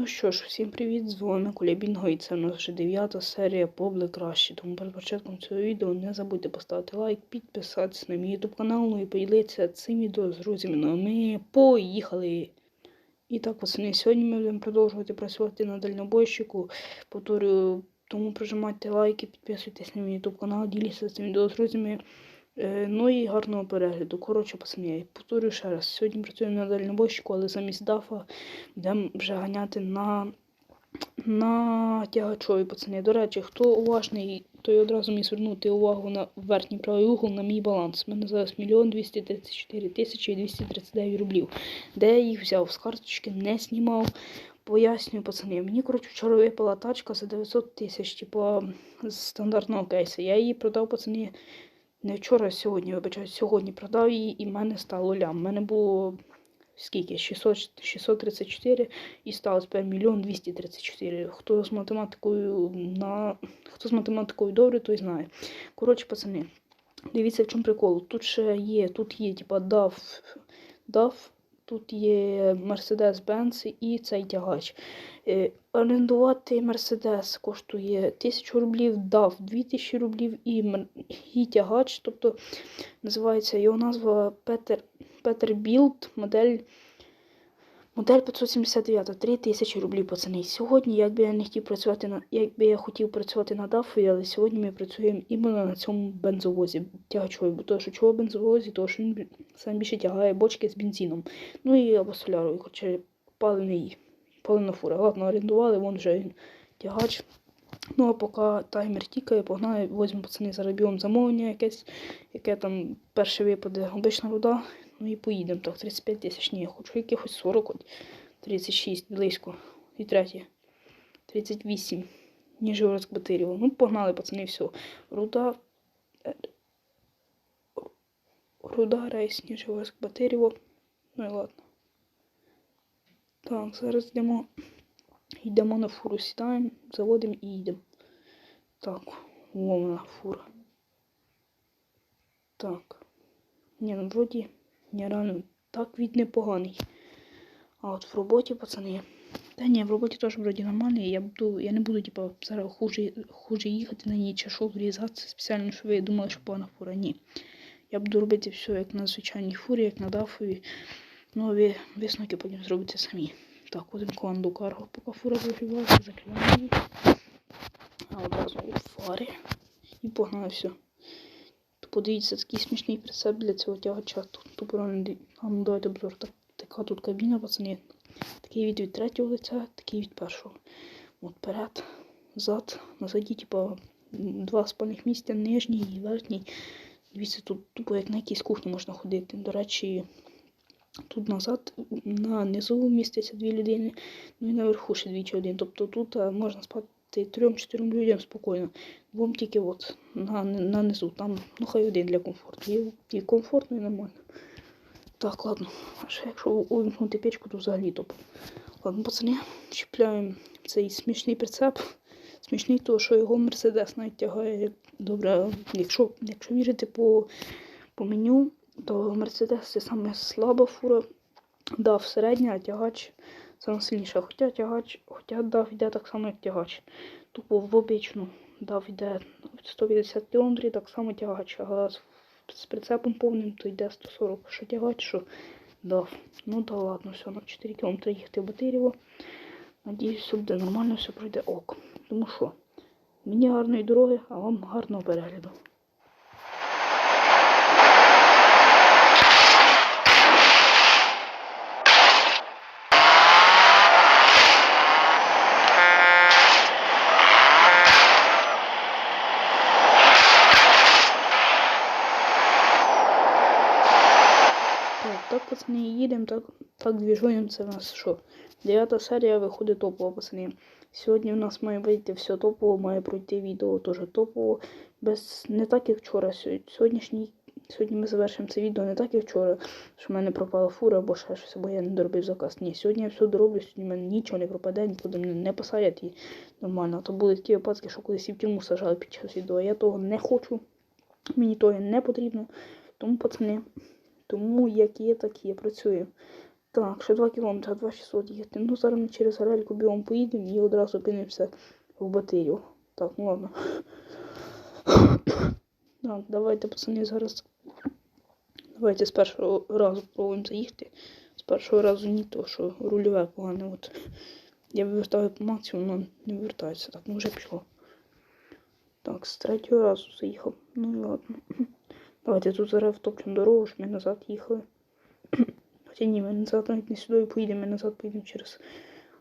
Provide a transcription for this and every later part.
Ну що ж, всім привіт, з вами Кулябінго і це у нас вже дев'ята серія Побли краще. Тому перед початком цього відео не забудьте поставити лайк, підписатися на мій ютуб канал ну і поділитися цим відео з друзями. Ну а ми поїхали! І так, пацани, сьогодні ми будемо продовжувати працювати на дальнобойщику. Повторюю, тому прожимайте лайки, підписуйтесь на мій ютуб канал, діліться цим відео з друзями. Е, ну і гарного перегляду. Коротше, пацани, я повторюю ще раз. Сьогодні працюємо на дальнобойщику, але замість дафа будемо вже ганяти на, на тягачові, пацани. До речі, хто уважний, той одразу міг звернути увагу на верхній правий угол на мій баланс. У мене зараз 1 234 тисячі 239 рублів. Де я їх взяв? З карточки не знімав. Пояснюю, пацани. Мені, коротше, вчора випала тачка за 900 тисяч, типу, з стандартного кейсу. Я її продав, пацани, не вчора, а сьогодні, вибачаю, сьогодні продав її і в мене стало лям. У мене було скільки? 600, 634 і стало тепер 1 234. Хто з математикою на хто з математикою добре, той знає. Коротше, пацани, дивіться, в чому прикол. Тут ще є, тут є, типа, дав, DAF, тут є Mercedes-Benz і цей тягач. Е, орендувати Мерседес коштує 1000 рублів, дав 2000 рублів і, і тягач, тобто називається його назва Peter Білд, модель, модель 579, 3000 рублів, пацани. Сьогодні, якби я не хотів працювати на, якби я хотів працювати на дафі, але сьогодні ми працюємо іменно на цьому бензовозі тягачові. Бо того, що чого бензовозі, тому що він сам більше тягає бочки з бензином. Ну і або солярою, хоча палений половина фура. Ладно, орендували, вон вже він тягач. Ну а поки таймер тікає, погнали, возьмемо пацани зараз бігом замовлення якесь, яке там перше випаде обична руда. Ну і поїдемо. Так, 35 тисяч, ні, я хочу якихось 40, 36 близько. І третє. 38. Ніжегородськ Батирєво. Ну, погнали, пацани, все. Руда. е, Руда, рейс, Ніжегородськ Батирєво. Ну і ладно. Так, зараз йдемо. Йдемо на фуру, сідаємо, заводимо і їдемо. Так, вона фура. Так. Ні, ну вроді, ні, реально, так від непоганий. А от в роботі, пацани. Та ні, в роботі теж вроді нормальний. Я буду, я не буду, типа, зараз хуже, хуже їхати на ній чи що врізатися спеціально, щоб ви думали, що погана фура. Ні. Я буду робити все як на звичайній фурі, як на дафові. Ну, ви висновки потім зробите самі. Так, один команду карго, поки фура загрівається, закриваємо її. А одразу фари. І погнали все. Подивіться, такий смішний прицеп для цього тягача. Тут тупо реально А ну давайте обзор. Так, така тут кабіна, пацани. Такий від від третього лиця, такий від першого. От перед, зад, назаді, типа, м, два спальних місця, нижній і верхній. Дивіться, тут тупо як на якійсь кухні можна ходити. До речі, Тут назад на низу міститься дві людини, ну і наверху ще двічі один. Тобто тут можна спати трьом-чотирьом людям спокійно. Двом тільки от на, на. Там ну хай один для комфорту. І, і комфортно, і нормально. Так, ладно. А ще якщо увімкнути печку, то взагалі топ. Ладно, пацани, чіпляємо цей смішний прицеп. Смішний, то що його Мерседес навіть тягає. Добре, якщо, якщо вірити по, по меню, то Мерседес це саме слаба фура. Дав середня, а тягач саме сильніша. Хоча тягач, хоча дав йде так само, як тягач. Тупо в обичну дав йде 150 км, так само тягач. А з, з прицепом повним то йде 140. Що тягач, що дав. Ну да ладно, все, на 4 км їхати в Батирєво. Надіюсь, все буде нормально, все пройде ок. Тому що мені гарної дороги, а вам гарного перегляду. Так, так, пацани, їдемо, так, двіжуємо, це в нас що? Дев'ята серія виходить топово, пацани. Сьогодні в нас має вийти все топово, має пройти відео теж топово. Без, не так як вчора. Сьогоднішній, сьогодні ми завершимо це відео не так як вчора, що в мене пропала фура або ще щось, або я не доробив заказ. Ні, сьогодні я все дороблю, сьогодні в мене нічого не пропаде, нікуди мене не посадять і нормально. А то були такі випадки, що колись і в тюрму сажали під час відео. Я того не хочу, мені того не потрібно. Тому, пацани, тому як є, так є. Працюю. Так, ще 2 кілометри, 2600 їхати. Ну, зараз ми через Гарельку бігом поїдемо і одразу опинимося в Батирів. Так, ну ладно. Так, давайте, пацани, зараз. Давайте з першого разу спробуємо заїхати. З першого разу ні, то що рульове погане. От. Я вивертаю по максимуму, але не вивертається. Так, ну вже пішло. Так, з третього разу заїхав. Ну і ладно. Давайте тут зараз втоплюємо дорогу, щоб ми назад їхали. Хоча ні, ми назад навіть не сюди поїдемо, ми назад поїдемо через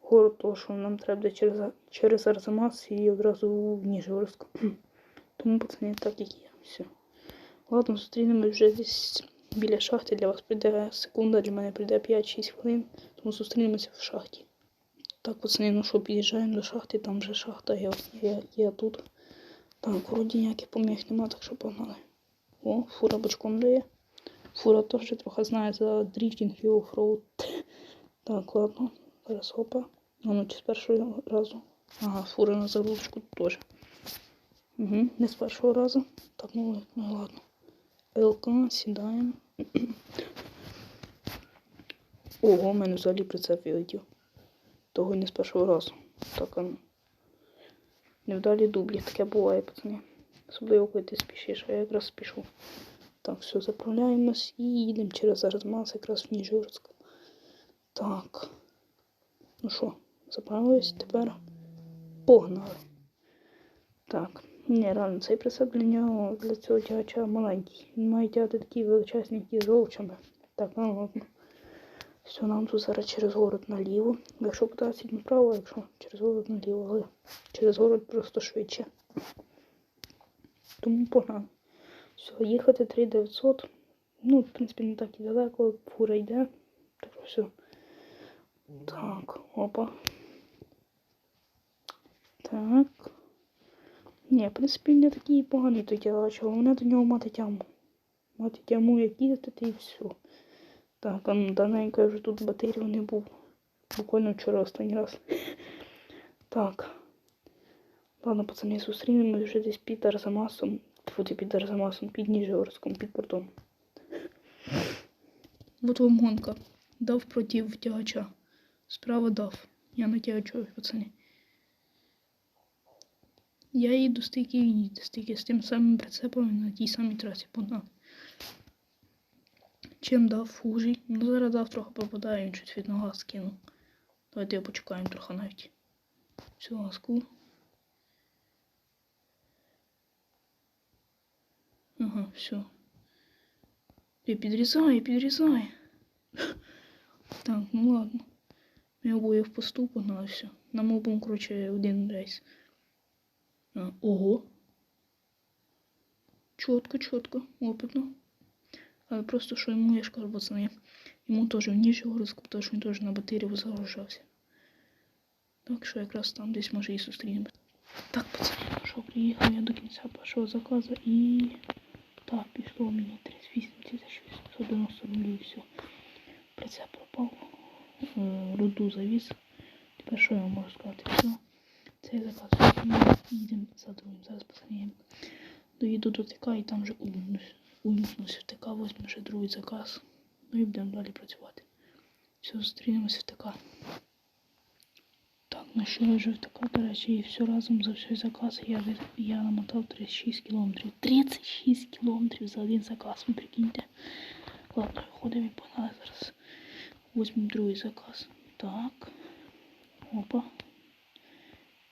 город, тому що нам треба через, через Арзамас і одразу в Ніжгородськ. Тому пацани так як є. Все. Ладно, зустрінемось вже десь біля шахти. Для вас прийде секунда, для мене прийде 5-6 хвилин, тому зустрінемося в шахті. Так, пацани, ну що, під'їжджаємо до шахти, там вже шахта, я, я, я тут. Так, вроді ніяких поміг нема, так що погнали. О, фура бочком дає. Фура теж трохи знає за дріфтінг і оффроуд. Так, ладно. Зараз опа. А ну чи з першого разу. Ага, фура на загрузочку теж. Угу, не з першого разу. Так, ну, ну ладно. ЛК, сідаємо. Ого, у мене взагалі прицеп вилетів. Того не з першого разу. Так, а ну. Невдалі дублі, таке буває, пацани. Особливо, коли ти спішиш, а я якраз спішу. Так, все, заправляємось і їдемо через Арзмас якраз в Ніжурськ. Так. Ну що, заправились тепер? Погнали. Так. Ні, реально, цей прицеп для нього для цього тягача маленький. Він має тягати такі величезні, з овчами. Так, ну ладно. Все, нам тут зараз через город наліво. Якщо питатися направо, якщо через город наліво, але через город просто швидше. Тому погнали. Все, їхати 3900. Ну, в принципі, не так і далеко, фура йде. Так все. Так, опа. Так. Ні, в принципі, не такий поганий той тягач, головне до нього мати тяму. Мати тяму, як їздити і все. Так, а давненько я вже тут батерів не був. Буквально вчора останній раз. Так. Ладно, пацани, зустрінемось вже десь під Арзамасом. Тьфу, під Арзамасом, під Ніжгородськом, під портом. Вот вам гонка. Дав проти тягача. Справа дав. Я на тягачові, пацани. Я їду стільки і їду, стільки з тим самим прицепом на тій самій трасі погнав. Чим дав хужий? Ну зараз дав трохи попадає, він чуть від нога скинув. Давайте я почекаємо трохи навіть. Всю ласку. Ага, все. Ти підрізай, підрізай. Так, ну ладно. Ми обоє в посту погнали все. Нам обом, коротше, один рейс. А, ого. Чітко, чітко, опитно. Але просто що йому, я ж кажу, пацани, йому теж в Ніжгородську, тому що він теж на батарію загружався. Так що якраз там десь може і зустрінемося. Так, пацани, ну що, приїхав я до кінця першого заказу і... Так, пішло у мені 38 тисяч 890 рублів і все. Прицеп пропав. Е, Руду завіз. Тепер що я вам можу сказати? Все. Цей заказ. Ми їдемо за другим. Зараз пацани доїду до ТК і там вже. Улюбнусь в ТК, возьму ще другий заказ. Ну і будемо далі працювати. Все, зустрінемося в ТК. Я вже ТК, до речі, і все разом за всі закази я, я намотав 36 кілометрів. 36 кілометрів за один заказ, ви прикиньте. Ладно, ходимо і погнали зараз. Возьмемо другий заказ. Так. Опа.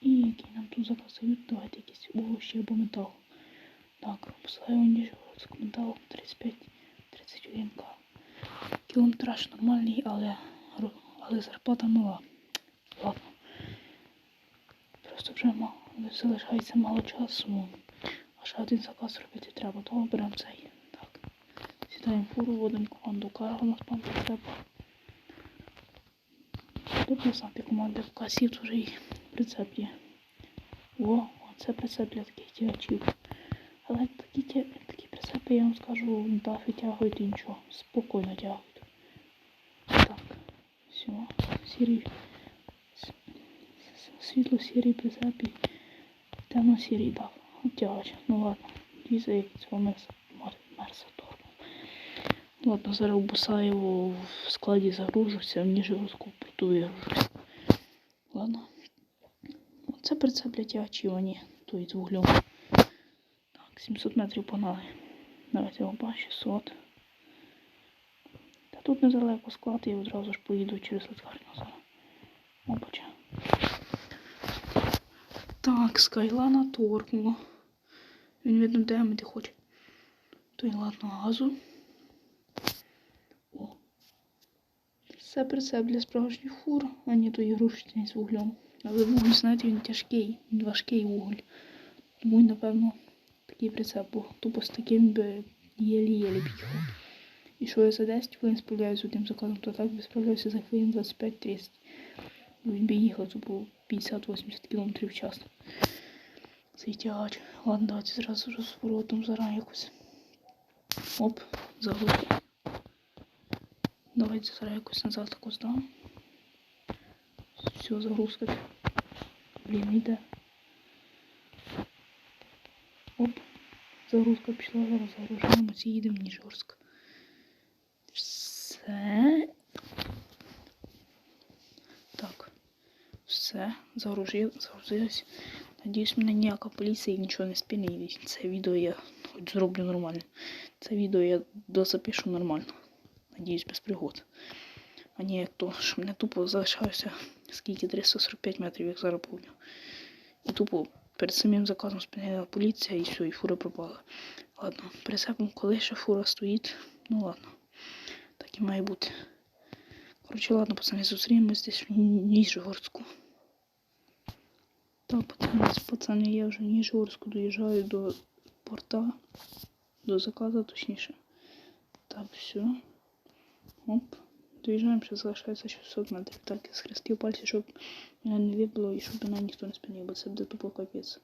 І який нам тут заказ дають? Давайте якийсь овощі або метал. Так, поставимо Ніжгородськ метал 35 31к. Кілометраж нормальний, але, але зарплата мала. Ладно. Просто вже мало, залишається мало часу. А ще один заказ робити треба, тому беремо цей. Так. Сідаємо фуру, вводимо команду карго на спам треба. Дописати команди в касі вже і прицеп є. О, це прицеп для таких тягачів. Але такі, такі прицепи, я вам скажу, дафи тягують і нічого. Спокійно тягують. Так, все, сірий. Світло-сірий прицеп і темно-сірий дав. Тягач. Ну ладно, діза цього мерса, мерса. Ладно, зараз Бусаєво в складі загружуся, в Ніжегородську порту вигружусь. Ладно. Це прицеп летячий, а ні, той з вуглем. Так, 700 метрів погнали. Давайте опа, 600. Та тут недалеко склад, я одразу ж поїду через Лацкарню зараз. Так, скайлана торкнуло. Він видно демити хоче. То й ладно газу. О. Це прицеп для справжніх фур, а не той ігрушечний з вуглем. Але вуголь, знаєте, він тяжкий, він важкий вуголь. Тому напевно, такий прицеп був. Тупо з таким би єлі-єлі під'їхав. І що я за 10 хвилин справляюся з одним заказом, то так би справлявся за хвилин 25-30. Він би їхав тупо 50-80 км в час. Цей тягач. Ладно, давайте зразу розворотом зараз якось. Оп, загрузка. Давайте зараз якось назад таку здам. Все, загрузка. Блін, йде. Оп. Загрузка пішла, зараз загружаємося і їдемо в Ніжгорськ. Все. Так. Все. Загрузив, загрузилось. Надіюсь, мене ніяка поліція і нічого не спинить. Це відео я хоч зроблю нормально. Це відео я дозапишу нормально. Надіюсь, без пригод. А не як то, що мене тупо залишаюся скільки 345 метрів, як зараз помню. І тупо перед самим заказом спинила поліція і все, і фура пропала. Ладно, прицепом, коли ще фура стоїть, ну ладно. Так і має бути. Коротше, ладно, пацани, зустрінемось десь в Ніжгородську. Так, пацани, пацани, я вже в Ніжгородську доїжджаю до порта, до заказу, точніше. Так, все. Оп. Доїжджаємо, ще залишається 600 метрів. Так, я схрестив пальці, щоб мене не вибило і щоб мене ніхто не спинив, бо це буде тупо капець.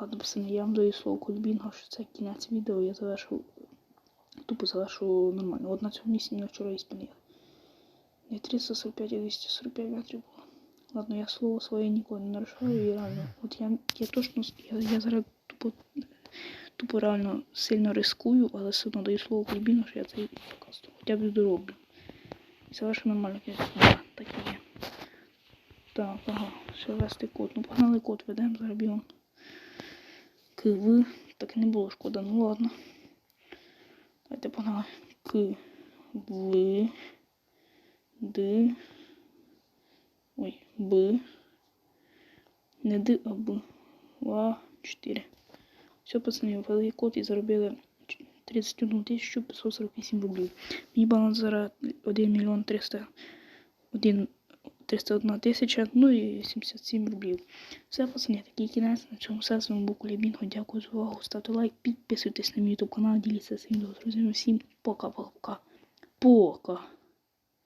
Ладно, пацани, я вам даю слово кульбінга, що це кінець відео, я завершу, тупо завершу нормально. От на цьому місці мене вчора і спинили. Не 345, а 245 метрів було. Ладно, я слово своє ніколи не нарушаю і реально. От я, я точно, я, я зараз тупо, тупо реально сильно рискую, але все одно даю слово кульбінгу, що я цей подкаст хоча б дороблю. І завершу нормально, конечно. Да, так і є. Так, ага, ще ввести код. Ну, погнали код, ведемо зараз бігом. КВ. Так не було шкода, ну ладно. Давайте погнали. К. Д. Ой, Б. Не Д, а Б. Ва. 4. Все, пацани, ввели код і заробили 31 тисячу 548 рублів. Мій баланс зараз 1 мільйон 300, 1, 301 тисяча, ну і 77 рублів. Все, пацани, такий кінець. На цьому все. З вами був Кулібінго. Дякую за увагу. Ставте лайк, підписуйтесь на мій YouTube канал, діліться цим відео з друзями. Всім пока-пока. Пока.